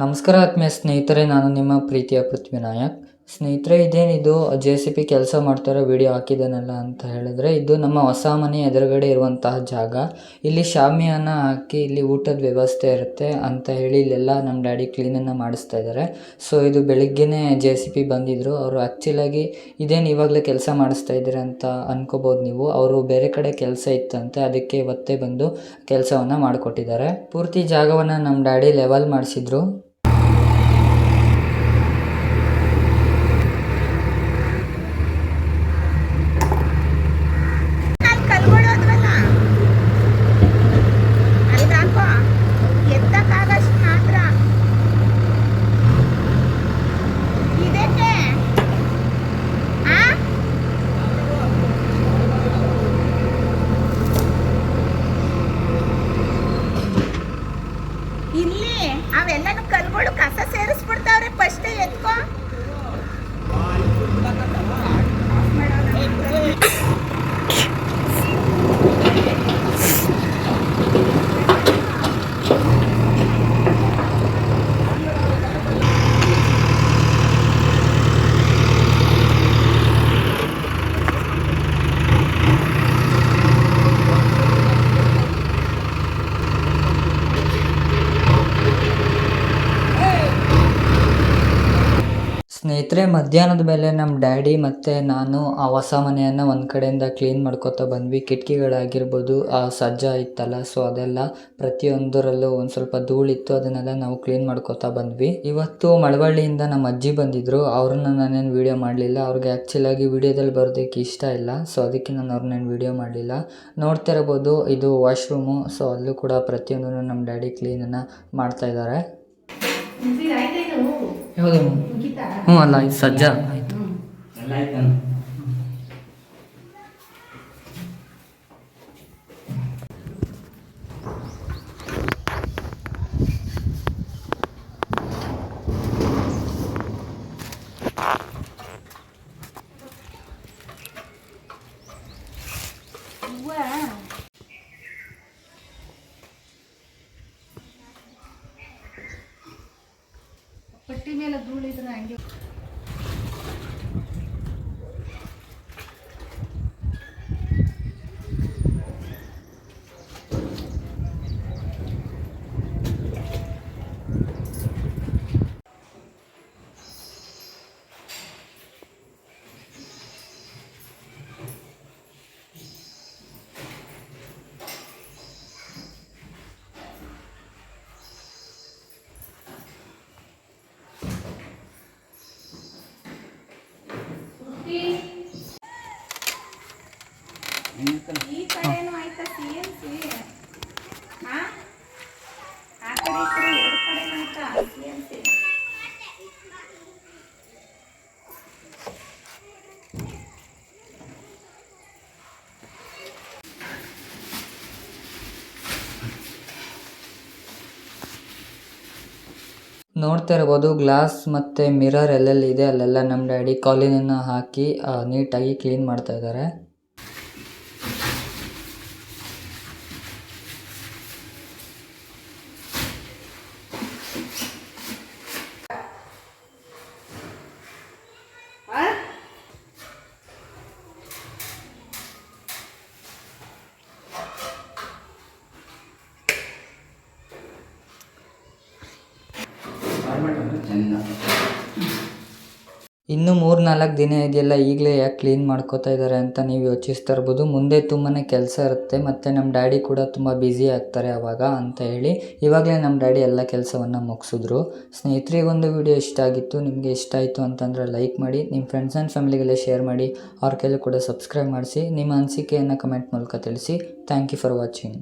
ನಮಸ್ಕಾರ ಆತ್ಮೀಯ ಸ್ನೇಹಿತರೆ, ನಾನು ನಿಮ್ಮ ಪ್ರೀತಿಯ ಪೃಥ್ವಿನಾಯಕ್. ಸ್ನೇಹಿತರೆ ಇದೇನಿದು ಜೆ ಸಿ ಪಿ ಕೆಲಸ ಮಾಡ್ತಾರೋ ವಿಡಿಯೋ ಹಾಕಿದ್ದಾನಲ್ಲ ಅಂತ ಹೇಳಿದ್ರೆ, ಇದು ನಮ್ಮ ಹೊಸ ಮನೆ ಎದುರುಗಡೆ ಇರುವಂತಹ ಜಾಗ. ಇಲ್ಲಿ ಶಾಮಿಯಾನ ಹಾಕಿ ಇಲ್ಲಿ ಊಟದ ವ್ಯವಸ್ಥೆ ಇರುತ್ತೆ ಅಂತ ಹೇಳಿ ಇಲ್ಲೆಲ್ಲ ನಮ್ಮ ಡ್ಯಾಡಿ ಕ್ಲೀನನ್ನು ಮಾಡಿಸ್ತಾ ಇದ್ದಾರೆ ಸೊ ಇದು ಬೆಳಿಗ್ಗೆನೇ ಜೆ ಸಿ ಪಿ ಬಂದಿದ್ದರು ಅವರು ಆ್ಯಕ್ಚುಲಾಗಿ ಇದೇನು ಇವಾಗಲೇ ಕೆಲಸ ಮಾಡಿಸ್ತಾ ಇದ್ದೀರ ಅಂತ ಅನ್ಕೋಬೋದು ನೀವು. ಅವರು ಬೇರೆ ಕಡೆ ಕೆಲಸ ಇತ್ತಂತೆ, ಅದಕ್ಕೆ ಇವತ್ತೇ ಬಂದು ಕೆಲಸವನ್ನು ಮಾಡಿಕೊಟ್ಟಿದ್ದಾರೆ. ಪೂರ್ತಿ ಜಾಗವನ್ನು ನಮ್ಮ ಡ್ಯಾಡಿ ಲೆವೆಲ್ ಮಾಡಿಸಿದ್ರು ಅಲ್ಲಿ ಕಲ್ಗಳು ಹೋದ್ವಲ್ಲ ಅಲ್ಲಿಗೆ ಹಾಕೋ ಎತ್ತಕ್ಕಾಗಷ್ಟು ಮಾತ್ರ ಇದಕ್ಕೆ ಆ ಇಲ್ಲಿ ಅವೆಲ್ಲನೂ ಕಲ್ಗಳು ಕಸ ಸ್ನೇಹಿತರೆ ಮಧ್ಯಾಹ್ನದ ಮೇಲೆ ನಮ್ಮ ಡ್ಯಾಡಿ ಮತ್ತು ನಾನು ಆ ಹೊಸ ಮನೆಯನ್ನು ಒಂದು ಕಡೆಯಿಂದ ಕ್ಲೀನ್ ಮಾಡ್ಕೋತಾ ಬಂದ್ವಿ. ಕಿಟಕಿಗಳಾಗಿರ್ಬೋದು ಆ ಸಜ್ಜ ಇತ್ತಲ್ಲ ಸೊ ಅದೆಲ್ಲ ಪ್ರತಿಯೊಂದರಲ್ಲೂ ಒಂದು ಸ್ವಲ್ಪ ಧೂಳಿತ್ತು ಅದನ್ನೆಲ್ಲ ನಾವು ಕ್ಲೀನ್ ಮಾಡ್ಕೋತಾ ಬಂದ್ವಿ. ಇವತ್ತು ಮಳವಳ್ಳಿಯಿಂದ ನಮ್ಮ ಅಜ್ಜಿ ಬಂದಿದ್ದರು ಅವ್ರನ್ನ ನಾನೇನು ವೀಡಿಯೋ ಮಾಡಲಿಲ್ಲ. ಅವ್ರಿಗೆ ಆ್ಯಕ್ಚುಲಾಗಿ ವೀಡಿಯೋದಲ್ಲಿ ಬರೋದಕ್ಕೆ ಇಷ್ಟ ಇಲ್ಲ ಸೊ ಅದಕ್ಕೆ ನಾನು ಅವ್ರನ್ನೇನು ವೀಡಿಯೋ ಮಾಡಲಿಲ್ಲ. ನೋಡ್ತಾ ಇರ್ಬೋದು ಇದು ವಾಶ್ರೂಮು ಸೊ ಅಲ್ಲೂ ಕೂಡ ಪ್ರತಿಯೊಂದನ್ನು ನಮ್ಮ ಡ್ಯಾಡಿ ಕ್ಲೀನನ್ನು ಮಾಡ್ತಾ ಇದ್ದಾರೆ ಯಾವುದು? ಹ್ಞೂ ಅಲ್ಲ ಸಜ್ಜ. ಆಯಿತು ಪಟ್ಟಿ ಮೇಲೆ ಧೂಳಿದ್ರೆ ಹಂಗೆ Please ನೋಡ್ತಾ ಇರ್ಬೋದು, ಗ್ಲಾಸ್ ಮತ್ತು ಮಿರರ್ ಎಲ್ಲೆಲ್ಲಿ ಇದೆ ಅಲ್ಲೆಲ್ಲ ನಮ್ಮ ಡ್ಯಾಡಿ ಕಾಲಿನನ್ನು ಹಾಕಿ ನೀಟಾಗಿ ಕ್ಲೀನ್ ಮಾಡ್ತಾ ಇದ್ದಾರೆ. ಇನ್ನು ಮೂರು ನಾಲ್ಕು ದಿನ ಇದೆಯಲ್ಲ ಈಗಲೇ ಯಾಕೆ ಕ್ಲೀನ್ ಮಾಡ್ಕೋತಾ ಇದ್ದಾರೆ ಅಂತ ನೀವು ಯೋಚಿಸ್ತಾ ಇರ್ಬೋದು. ಮುಂದೆ ತುಂಬಾ ಕೆಲಸ ಇರುತ್ತೆ ಮತ್ತು ನಮ್ಮ ಡ್ಯಾಡಿ ಕೂಡ ತುಂಬ ಬ್ಯುಸಿ ಆಗ್ತಾರೆ ಆವಾಗ ಅಂತ ಹೇಳಿ ಇವಾಗಲೇ ನಮ್ಮ ಡ್ಯಾಡಿ ಎಲ್ಲ ಕೆಲಸವನ್ನು ಮುಗಿಸಿದ್ರು. ಸ್ನೇಹಿತರಿಗೊಂದು ವಿಡಿಯೋ ಇಷ್ಟ ಆಗಿತ್ತು, ನಿಮಗೆ ಇಷ್ಟ ಆಯಿತು ಅಂತಂದರೆ ಲೈಕ್ ಮಾಡಿ ನಿಮ್ಮ ಫ್ರೆಂಡ್ಸ್ ಆ್ಯಂಡ್ ಫ್ಯಾಮಿಲಿಗೆಲ್ಲ ಶೇರ್ ಮಾಡಿ, ಅವ್ರ ಕೆಲವು ಕೂಡ ಸಬ್ಸ್ಕ್ರೈಬ್ ಮಾಡಿಸಿ, ನಿಮ್ಮ ಅನಿಸಿಕೆಯನ್ನು ಕಮೆಂಟ್ ಮೂಲಕ ತಿಳಿಸಿ. Thank you for watching